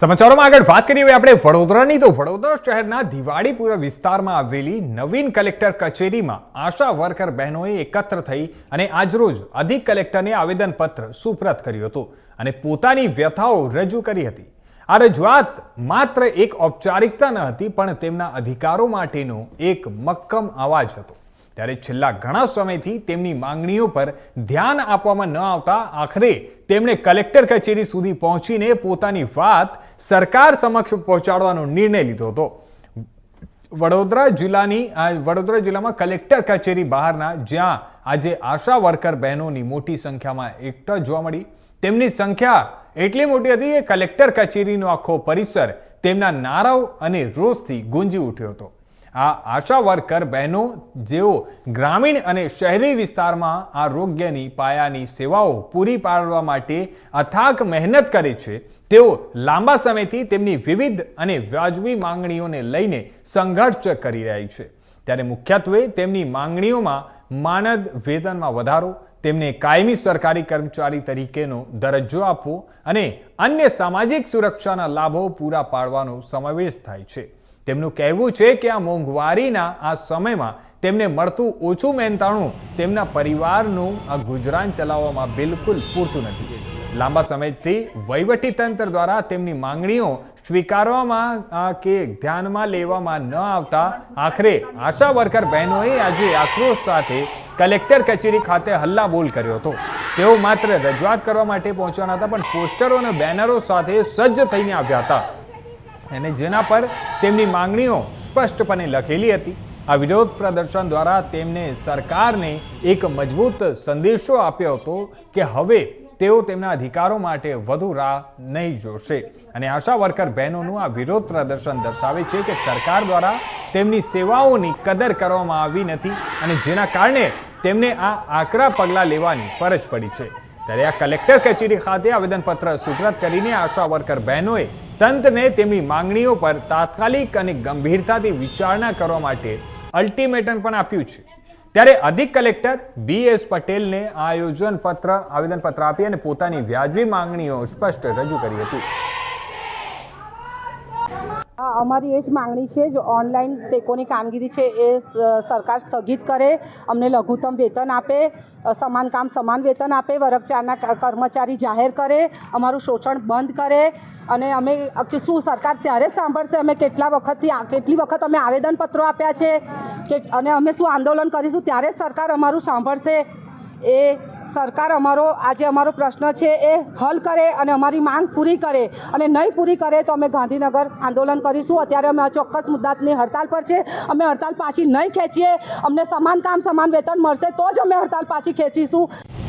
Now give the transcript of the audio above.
સમાચારોમાં આગળ વાત કરીએ આપણે વડોદરાની. તો વડોદરા શહેરના દિવાળીપુર વિસ્તારમાં આવેલી નવીન કલેક્ટર કચેરીમાં આશા વર્કર બહેનોએ એકત્ર થઈ અને આજરોજ અધિક કલેક્ટરને આવેદનપત્ર સુપ્રત કર્યું હતું અને પોતાની વ્યથાઓ રજૂ કરી હતી. આ રજૂઆત માત્ર એક ઔપચારિકતા ન હતી, પણ તેમના અધિકારો માટેનો એક મક્કમ અવાજ હતો. ત્યારે છેલ્લા ઘણા સમયથી તેમની માંગણીઓ પર ધ્યાન આપવામાં ન આવતા આખરે તેમણે કલેક્ટર કચેરી સુધી પહોંચીને પોતાની વાત સરકાર સમક્ષ પહોંચાડવાનો નિર્ણય લીધો હતો. વડોદરા જિલ્લાની વડોદરા જિલ્લામાં કલેક્ટર કચેરી બહારના, જ્યાં આજે આશા વર્કર બહેનોની મોટી સંખ્યામાં એકઠા જોવા મળી. તેમની સંખ્યા એટલી મોટી હતી કે કલેક્ટર કચેરીનો આખો પરિસર તેમના નારાઓ અને રોષથી ગુંજી ઉઠ્યો હતો. આ આશા વર્કર બહેનો, જેઓ ગ્રામીણ અને શહેરી વિસ્તારમાં આરોગ્યની પાયાની સેવાઓ પૂરી પાડવા માટે અથાક મહેનત કરે છે, તેઓ લાંબા સમયથી તેમની વિવિધ અને વ્યાજબી માંગણીઓને લઈને સંઘર્ષ કરી રહી છે. ત્યારે મુખ્યત્વે તેમની માંગણીઓમાં માનદ વેતનમાં વધારો, તેમને કાયમી સરકારી કર્મચારી તરીકેનો દરજ્જો આપવો અને અન્ય સામાજિક સુરક્ષાના લાભો પૂરા પાડવાનો સમાવેશ થાય છે. તેમનું કહેવું છે કે આ મોંઘવારીના આ સમયમાં તેમને મળતું ઓછું મહેનતાણું તેમના પરિવારનું આ ગુજરાન ચલાવવામાં બિલકુલ પૂરતું નથી. લાંબા સમયથી વહીવટી તંત્ર દ્વારા તેમની માંગણીઓ સ્વીકારવામાં કે ધ્યાનમાં લેવામાં ન આવતા આખરે આશા વર્કર બહેનોએ આજે આક્રોશ સાથે કલેક્ટર કચેરી ખાતે હલ્લાબોલ કર્યો હતો. તેઓ માત્ર રજૂઆત કરવા માટે પહોંચવાના હતા પણ પોસ્ટરો અને બેનરો સાથે સજ્જ થઈને આવ્યા હતા. અને જેના પર તેમની માંગણીઓ સ્પષ્ટપણે લખેલી હતી. આ વિરોધ પ્રદર્શન દ્વારા તેમને સરકારને એક મજબૂત સંદેશો આપ્યો હતો કે હવે તેઓ તેમના અધિકારો માટે વધુ રાહ નહીં જોશે. અને આશા વર્કર બહેનોનું આ વિરોધ પ્રદર્શન દર્શાવે છે કે સરકાર દ્વારા તેમની સેવાઓની કદર કરવામાં આવી નથી અને જેના કારણે તેમને આ આકરા પગલાં લેવાની ફરજ પડી છે. ત્યારે આ કલેક્ટર કચેરી ખાતે આવેદનપત્ર સુપ્રત કરીને આશા વર્કર બહેનોએ તંત્રને તેમની માંગણીઓ પર તાત્કાલિક અને ગંભીરતાથી વિચારણા કરવા માટે અલ્ટિમેટમ પણ આપ્યું છે. ત્યારે અધિક કલેક્ટર બી એસ પટેલને આ આયોજન પત્ર આવેદનપત્ર આપી અને પોતાની વ્યાજબી માંગણીઓ સ્પષ્ટ રજૂ કરી હતી. અમારી એ જ માંગણી છે, જો ઓનલાઈન ટેકોની કામગીરી છે એ સરકાર સ્થગિત કરે, અમને લઘુત્તમ વેતન આપે સમાન કામ સમાન વેતન આપે વર્ગચારના કર્મચારી જાહેર કરે, અમારું શોષણ બંધ કરે, અને અમે શું સરકાર ત્યારે સાંભળશે અમે કેટલા વખતથી કેટલી વખત અમે આવેદનપત્રો આપ્યા છે, કે, અને અમે શું આંદોલન કરીશું, ત્યારે સરકાર અમારું સાંભળશે, એ સરકાર અમારો આજે અમારો પ્રશ્ન છે એ હલ કરે અને અમારી માંગ પૂરી કરે અને નહીં પૂરી કરે તો અમે ગાંધીનગર આંદોલન કરીશું. અત્યારે અમે ચોક્કસ મુદ્દાની હડતાલ પર છે. અમે હડતાલ પાછી નહીં ખેંચીએ. અમને સમાન કામ, સમાન વેતન મળશે તો જ અમે હડતાલ પાછી ખેંચીશું.